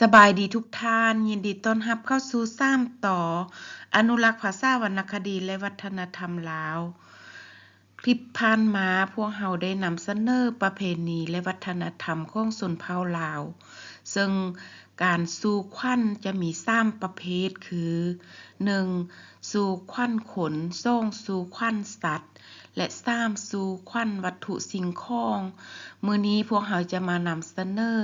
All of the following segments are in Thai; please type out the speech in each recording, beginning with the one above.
สบายดีทุกท่าน ยินดีต้อนรับเข้าสู่ซ้ำต่อ อนุรักษ์ภาษาวรรณคดีและวัฒนธรรมลาว คลิปผ่านมาพวกเราได้นำเสนอประเพณีและวัฒนธรรมของชนเผ่าลาว ซึ่ง การสู่ขวัญจะมี3ประเภทคือ 1. สู่ขวัญขน 2. สู่ขวัญสัตว์ และ 3. สู่ขวัญวัตถุสิ่งของ มือนี้พวกเราจะมานำเสนอ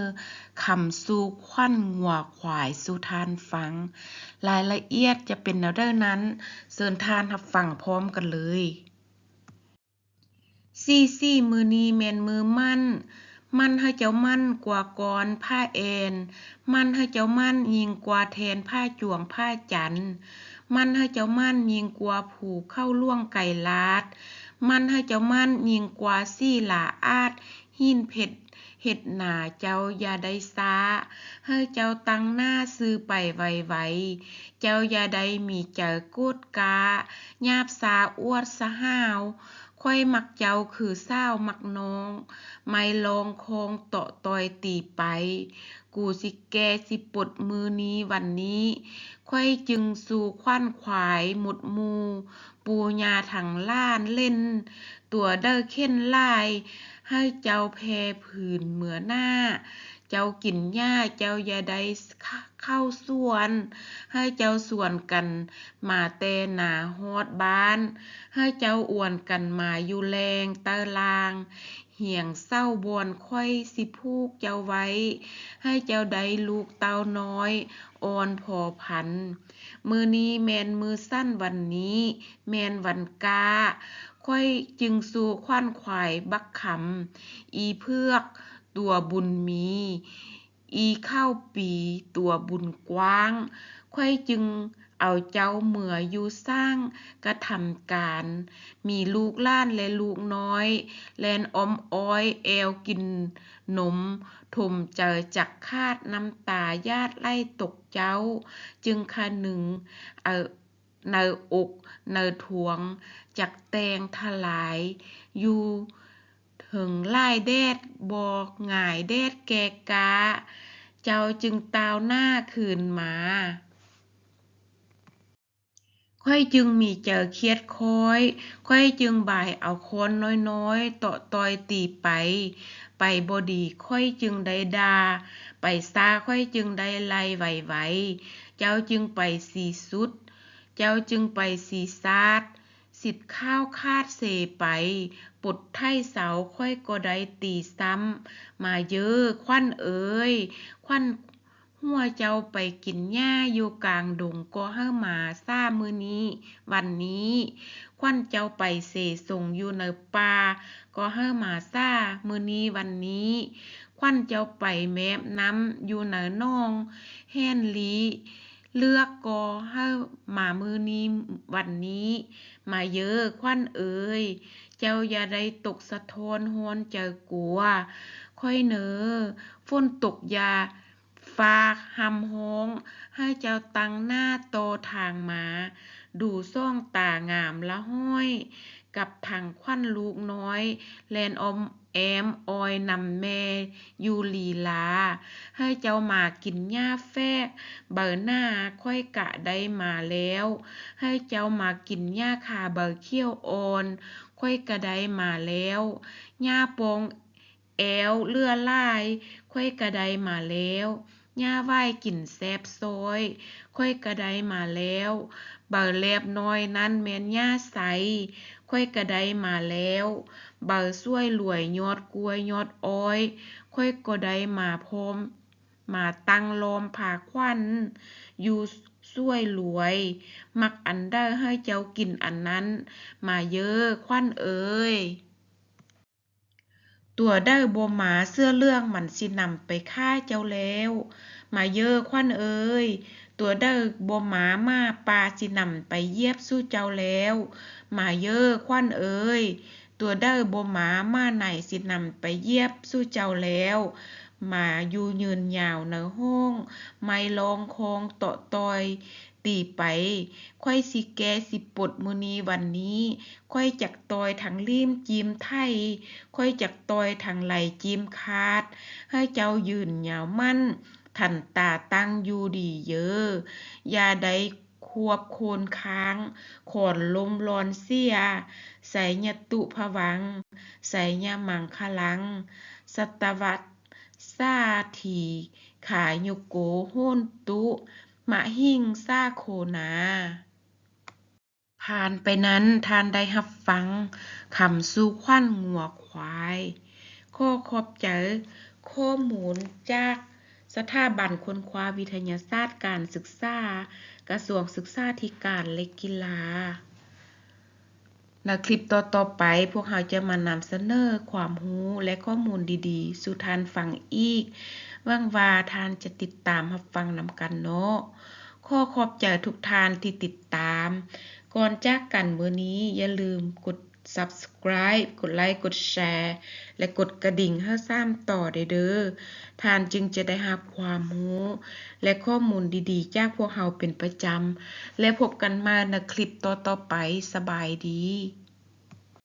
คำสู่ขวัญงัวควายสู่ทานฟัง รายละเอียดจะเป็นแนวใดนั้นเชิญทานรับฟังพร้อมกันเลยสี่สี่มือนี้แมนมือมั่น มันให้เจ้ามั่นกว่ากรผ้าแอน มันให้เจ้ามั่นยิงกว่าแทนผ้าจวงผ้าจัน มันให้เจ้ามั่นยิงกว่าผูกเข้าล่วงไก่ลาด มันให้เจ้ามั่นยิงกว่าซี่หลาอาด หินเผ็ดเห็ดหนาเจ้าอย่าได้ซาให้เจ้าตั้งหน้าซื้อไปไวๆเจ้าอย่าได้มีเจอกูดกาญาบสาอวดสะห้าว ค่อยมักเจ้าคือเศร้ามักน้อง ไม่ลองคองเตาะตอยตีไป กูสิแกสิปดมือนี้วันนี้ ค่อยจึงสู่ขวัญขวายหมดมู ปูญาถังล้านเล่น ตัวเด้อเข้นลาย ให้เจ้าแพรผืนเหมือหน้า เจ้ากินหญ้าเจ้าอย่าได้เข้าสวน ให้เจ้าสวนกันมาแต่หนาฮอดบ้าน ให้เจ้าอ้วนกันมาอยู่แรงตาราง เหี่ยงเศร้าบวนค่อยสิพูกเจ้าไว้ ให้เจ้าได้ลูกเต้าน้อยอ่อนพอพัน มือนี้แมนมือสั้นวันนี้ แมนวันกาค่อยจึงสู่ขวัญขวายบักคำอีเพือก ตัวบุญมี อีเข้าปีตัวบุญกว้าง ค่อยจึงเอาเจ้าเหมืออยู่สร้างกระทำการ มีลูกล้านและลูกน้อย แลนอมอ้อยแอวกินนม ถมเจอจักคาดน้ำตาญาติไล่ตกเจ้า จึงคาหนึ่งเออเนอกเนทวง จักแตงทลาย อยู่ ถึงไล่แดดบอกง่ายแดดแกกาเจ้าจึงตาวหน้าคืนมาค่อยจึงมีเจอเครียดค้อย ค่อยจึงบ่ายเอาคนน้อยๆ ต่อตอยตีไป ไปบดีค่อยจึงได้ดา ไปซาค่อยจึงได้ไล่ไหวๆเจ้าจึงไปสีสุด เจ้าจึงไปสีซาด สิทธิ์ข้าวคาดเสไปปุดไทยเสาค่อยก็ได้ตีซ้ำ มาเยอะควันเอ๋ยควันหัวเจ้าไปกินหญ้าอยู่กลางดงก็เฮามาซ่ามือนี้ วันนี้ ควันเจ้าไปเสส่งอยู่ในป่าก็เฮามาซ่ามือนี้วันนี้ ควันเจ้าไปแมบน้ำอยู่ในน้อง แห่นลี เลือกกอเฮามามือนี้วันนี้ มาเยอะควันเอ๋ยเจ้าอย่าได้ตกสะท้อนฮอนเจ้ากลัว ค่อยเนอฝนตกยาฟ้าหำฮ้องให้เจ้าตั้งหน้าโตทางมา ดูซ่องตางามละห้อย กับทางควันลูกน้อย แลนอมแอมออยนำแม่ ยูลีลา ให้เจ้ามากินหญ้าแฟก เบอหน้าค่อยกะได้มาแล้ว ให้เจ้ามากินหญ้าคาเบอเขี้ยวอ่อน ค่อยกะได้มาแล้วหญ้าปองแอวเลือลาย ค่อยกะได้มาแล้ว หญ้าไหว้กินแซบซอยค่อยกระไดมาแล้วเบอแลบน้อยนั้นแม่นหญ้าใสค่อยกระไดมาแล้วเบอช่วยรวยยอดกล้วยยอดอ้อยค่อยก็ได้มาพร้อมมาตั้งลมผาควันอยู่ช่วยรวย มักอันใดให้เจ้ากินอันนั้น มาเยอะควันเอ๋ย ตัวได้บ่หมาเสื้อเรื่องมันสินำไปฆ่าเจ้าแล้วมาเยอะควันเอ้ย ตัวได้บ่หมามาปาสินำไปเยียบสู้เจ้าแล้วมาเยอะควันเอ้ย ตัวได้บ่หมามาไหนสินำไปเยียบสู้เจ้าแล้ว มาอยู่ยืนยาวในห้องไม่ลองคองตาะตอย ตีไปค่อยสิแกสิปดมือนีวันนี้ ค่อยจักตอยทั้งลิ่มจีมไทย ค่อยจักตอยทั้งไหลจีมคาด ให้เจ้ายืนยาวมั่นทันตาตั้งอยู่ดีเยออย่าได้ควบโคนค้าง ขอนลมร้อนเสียไสยตุภวังไสยมังคลัง สัตวัต สาถีขายุโกโหนตุมะหิงสาโคนาผ่านไปนั้นท่านได้รับฟังคำสู่ขวัญงัวควายขอขอบใจข้อมูลจากสถาบันค้นคว้าวิทยาศาสตร์การศึกษา กระทรวงศึกษาธิการและกีฬา ในคลิปต่อๆไป พวกเราจะมานำเสนอความรู้และข้อมูลดีๆ สู่ทานฟังอีกว่างว่าทานจะติดตามรับฟังนำกันเนาะขอขอบใจทุกท่านที่ติดตาม ก่อนจากกันมื้อนี้อย่าลืมกด Subscribe กดไลค์ กดแชร์ และกดกระดิ่งให้ซ้ำต่อได้เด้อท่านจึงจะได้รับความรู้ และข้อมูลดีๆ จากพวกเราเป็นประจำ และพบกันมาในคลิปต่อๆไปสบายดี